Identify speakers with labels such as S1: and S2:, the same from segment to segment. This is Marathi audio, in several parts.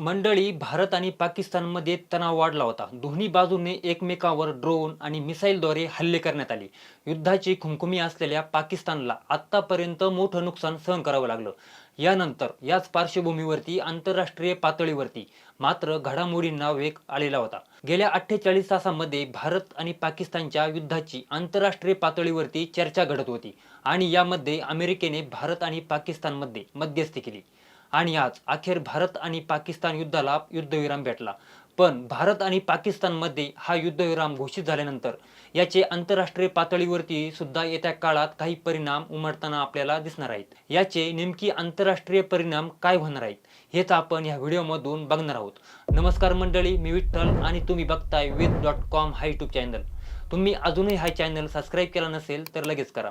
S1: मंडळी भारत आणि पाकिस्तानमध्ये तणाव वाढला होता. दोन्ही बाजूने एकमेकांवर ड्रोन आणि मिसाईलद्वारे हल्ले करण्यात आले. युद्धाची खुमखुमी असलेल्या पाकिस्तानला आत्तापर्यंत मोठं नुकसान सहन करावं लागलं. यानंतर याच पार्श्वभूमीवरती आंतरराष्ट्रीय पातळीवरती मात्र घडामोडींना वेग आलेला होता. गेल्या अठ्ठेचाळीस तासांमध्ये भारत आणि पाकिस्तानच्या युद्धाची आंतरराष्ट्रीय पातळीवरती चर्चा घडत होती आणि यामध्ये अमेरिकेने भारत आणि पाकिस्तानमध्ये मध्यस्थी केली. आणि आज अखेर भारत आणि पाकिस्तान युद्धाला युद्धविराम भेटला. पण भारत आणि पाकिस्तानमध्ये हा युद्धविराम घोषित झाल्यानंतर याचे आंतरराष्ट्रीय पातळीवरती सुद्धा येत्या काळात काही परिणाम उमटताना आपल्याला दिसणार आहेत. याचे नेमकी आंतरराष्ट्रीय परिणाम काय होणार आहेत हेच आपण या व्हिडिओमधून बघणार आहोत. नमस्कार मंडळी मी विठ्ठल आणि तुम्ही बघताय वेद डॉट कॉम हा यूट्यूब चॅनल. तुम्ही अजूनही हा चॅनल सबस्क्राईब केला नसेल तर लगेच करा.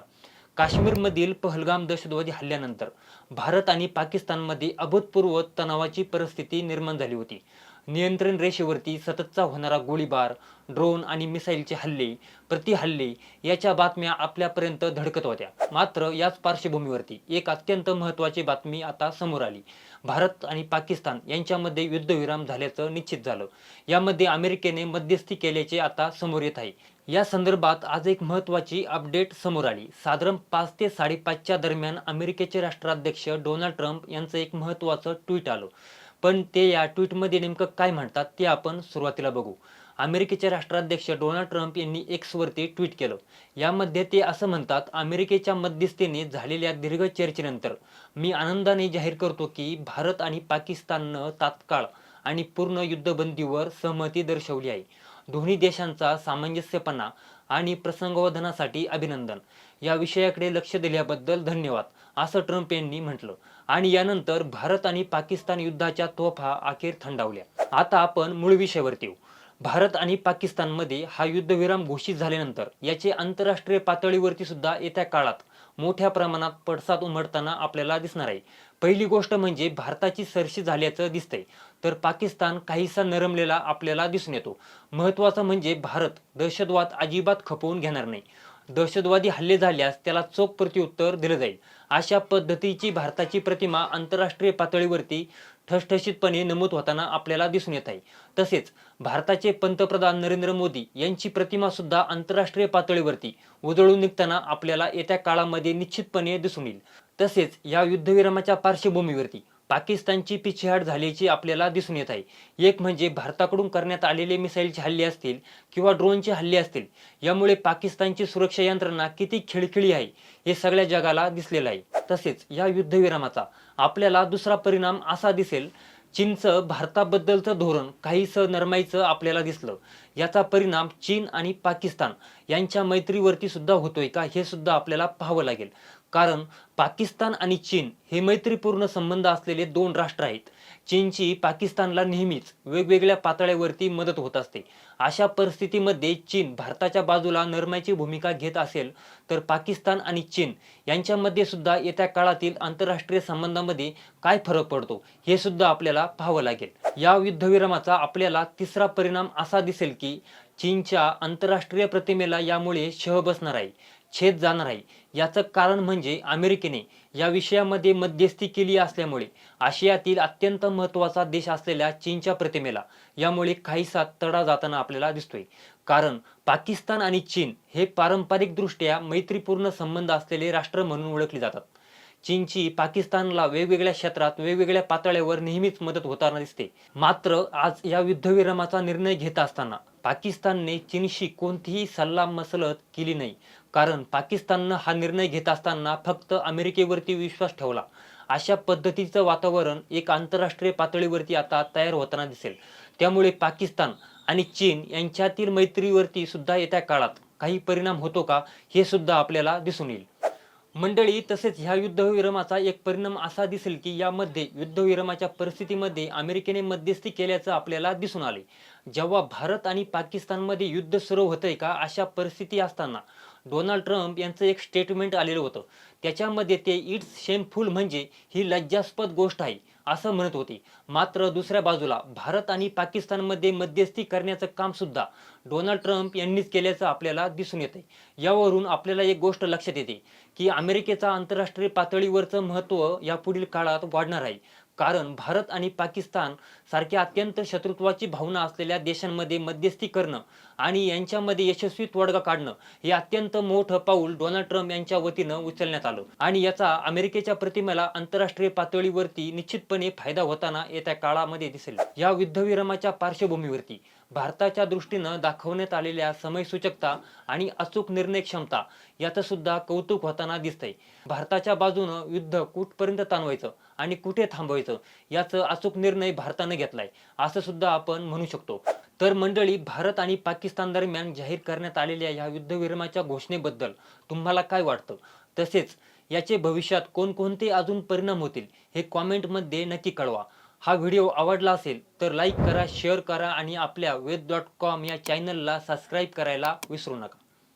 S1: काश्मीरमधील पहलगाम दहशतवादी हल्ल्यानंतर भारत आणि पाकिस्तानमध्ये अभूतपूर्व तणावाची परिस्थिती निर्माण झाली होती. नियंत्रण रेषेवरती सततचा होणारा गोळीबार ड्रोन आणि मिसाईलचे हल्ले प्रतिहल्ले याच्या बातम्या आपल्यापर्यंत धडकत होत्या. मात्र याच पार्श्वभूमीवरती एक अत्यंत महत्त्वाची बातमी आता समोर आली. भारत आणि पाकिस्तान यांच्यामध्ये युद्धविराम झाल्याचं निश्चित झालं. यामध्ये अमेरिकेने मध्यस्थी केल्याचे आता समोर येत आहे. या संदर्भात आज एक महत्त्वाची अपडेट समोर आली. साधारण पाच ते साडेपाचच्या दरम्यान अमेरिकेचे राष्ट्राध्यक्ष डोनाल्ड ट्रम्प यांचं एक महत्त्वाचं ट्विट आलं. पण ते या ट्विटमध्ये नेमकं काय म्हणतात ते आपण सुरुवातीला बघू. अमेरिकेचे राष्ट्राध्यक्ष डोनाल्ड ट्रम्प यांनी एक्सवरती ट्विट केलं. यामध्ये ते असं म्हणतात अमेरिकेच्या मध्यस्थीने झालेल्या दीर्घ चर्चेनंतर मी आनंदाने जाहीर करतो की भारत आणि पाकिस्ताननं तात्काळ आणि पूर्ण युद्धबंदीवर सहमती दर्शवली आहे. दोन्ही देशांचा सामंजस्यपणा आणि प्रसंगवर्धनासाठी अभिनंदन. या विषयाकडे लक्ष दिल्याबद्दल धन्यवाद. असं ट्रम्प यांनी म्हटलं. आणि यानंतर भारत आणि पाकिस्तान युद्धाच्या तोफा अखेर थंडावल्या. आता आपण मूळ विषयावरती येऊ. भारत आणि पाकिस्तानमध्ये हा युद्धविराम घोषित झाल्यानंतर याचे आंतरराष्ट्रीय पातळीवरती सुद्धा येत्या काळात मोठ्या प्रमाणात पडसाद उमटताना आपल्याला दिसणार आहे. पहिली गोष्ट म्हणजे भारताची सरशी झाल्याचं दिसतंय. तर पाकिस्तान काहीसा नरमलेला आपल्याला दिसून येतो. महत्त्वाचं म्हणजे भारत दहशतवाद अजिबात खपवून घेणार नाही. दहशतवादी हल्ले झाल्यास त्याला चोख प्रत्युत्तर दिलं जाईल. अशा पद्धतीची भारताची प्रतिमा आंतरराष्ट्रीय पातळीवरती ठसठशीतपणे नमूद होताना आपल्याला दिसून येत आहे. तसेच भारताचे पंतप्रधान नरेंद्र मोदी यांची प्रतिमा सुद्धा आंतरराष्ट्रीय पातळीवरती उजळून निघताना आपल्याला येत्या काळामध्ये निश्चितपणे दिसून येईल. तसेच या युद्धविरामाच्या पार्श्वभूमीवरती पाकिस्तानची पिछेहाट झाल्याची आपल्याला दिसून येत आहे. एक म्हणजे भारताकडून करण्यात आलेले मिसाईलचे हल्ले असतील किंवा ड्रोनचे हल्ले असतील यामुळे पाकिस्तानची सुरक्षा यंत्रणा किती खिळखिळी आहे हे सगळ्या जगाला दिसलेलं आहे. तसेच या युद्धविरामाचा आपल्याला दुसरा परिणाम असा दिसेल चीनचं भारताबद्दलचं धोरण काहीसं नरमाईचं आपल्याला दिसलं. याचा परिणाम चीन आणि पाकिस्तान यांच्या मैत्रीवरती सुद्धा होतोय का हे सुद्धा आपल्याला पाहावं लागेल. कारण पाकिस्तान आणि चीन हे मैत्रीपूर्ण संबंध असलेले दोन राष्ट्र आहेत. चीनची पाकिस्तानला नेहमीच वेगवेगळ्या पातळ्यावरती मदत होत असते. अशा परिस्थितीमध्ये चीन भारताच्या बाजूला नरमाईची भूमिका घेत असेल तर पाकिस्तान आणि चीन यांच्यामध्ये सुद्धा येत्या काळातील आंतरराष्ट्रीय संबंधामध्ये काय फरक पडतो हे सुद्धा आपल्याला पाहावं लागेल. या युद्धविरामाचा आपल्याला तिसरा परिणाम असा दिसेल की चीनच्या आंतरराष्ट्रीय प्रतिमेला यामुळे शह बसणार आहे छेद जाणार आहे. याचं कारण म्हणजे अमेरिकेने या विषयामध्ये मध्यस्थी केली असल्यामुळे आशियातील अत्यंत महत्त्वाचा देश असलेल्या चीनच्या प्रतिमेला यामुळे काहीसा तडा जाताना आपल्याला दिसतोय. कारण पाकिस्तान आणि चीन हे पारंपरिकदृष्ट्या मैत्रीपूर्ण संबंध असलेले राष्ट्र म्हणून ओळखले जातात. चीनची पाकिस्तानला वेगवेगळ्या क्षेत्रात वेगवेगळ्या पातळ्यावर नेहमीच मदत होताना दिसते. मात्र आज या युद्धविरामाचा निर्णय घेत असताना पाकिस्तानने चीनशी कोणतीही सल्लामसलत केली नाही. कारण पाकिस्ताननं हा निर्णय घेत असताना फक्त अमेरिकेवरती विश्वास ठेवला. अशा पद्धतीचं वातावरण एक आंतरराष्ट्रीय पातळीवरती आता तयार होताना दिसेल. त्यामुळे पाकिस्तान आणि चीन यांच्यातील मैत्रीवरती सुद्धा येत्या काळात काही परिणाम होतो का हे सुद्धा आपल्याला दिसून येईल. मंडळी तसेच ह्या युद्धविरमाचा एक परिणाम असा दिसेल की यामध्ये युद्धविरमाच्या परिस्थितीमध्ये अमेरिकेने मध्यस्थी केल्याचं आपल्याला दिसून आले. जेव्हा भारत आणि पाकिस्तानमध्ये युद्ध सुरू होतंय का अशा परिस्थिती असताना डोनाल्ड ट्रम्प यांचं एक स्टेटमेंट आलेलं होतं. त्याच्यामध्ये ते इट्स शेमफुल म्हणजे ही लज्जास्पद गोष्ट आहे असं म्हणत होते. मात्र दुसऱ्या बाजूला भारत आणि पाकिस्तानमध्ये मध्यस्थी करण्याचं काम सुद्धा डोनाल्ड ट्रम्प यांनीच केल्याचं आपल्याला दिसून येते यावरून आपल्याला एक गोष्ट लक्षात येते की अमेरिकेचा आंतरराष्ट्रीय पातळीवरचं महत्त्व यापुढील काळात वाढणार आहे. कारण भारत आणि पाकिस्तान सारख्या अत्यंत शत्रुत्वाची भावना असलेल्या देशांमध्ये मध्यस्थी करणं आणि यांच्यामध्ये यशस्वी तोडगा काढणं हे अत्यंत मोठं पाऊल डोनाल्ड ट्रम्प यांच्या वतीनं उचलण्यात आलं. आणि याचा अमेरिकेच्या प्रतिमेला आंतरराष्ट्रीय पातळीवरती निश्चितपणे फायदा होताना येत्या काळामध्ये दिसेल. या युद्धविरामाच्या पार्श्वभूमीवरती भारताच्या दृष्टीनं दाखवण्यात आलेल्या समयसूचकता आणि अचूक निर्णय क्षमता याचं सुद्धा कौतुक होताना दिसतंय. भारताच्या बाजूनं युद्ध कुठपर्यंत ताणवायचं आणि कुठे थांबवायचं याचं अचूक निर्णय भारतानं घेतलाय असं सुद्धा आपण म्हणू शकतो. तर मंडळी भारत आणि पाकिस्तान दरम्यान जाहीर करण्यात आलेल्या या युद्धविरमाच्या घोषणेबद्दल तुम्हाला काय वाटतं? तसेच याचे भविष्यात कोणकोणते अजून परिणाम होतील हे कॉमेंटमध्ये नक्की कळवा. हा व्हिडिओ आवडला असेल तर लाईक करा शेअर करा आणि आपल्या वेद डॉट कॉम या चॅनलला सबस्क्राईब करायला विसरू नका.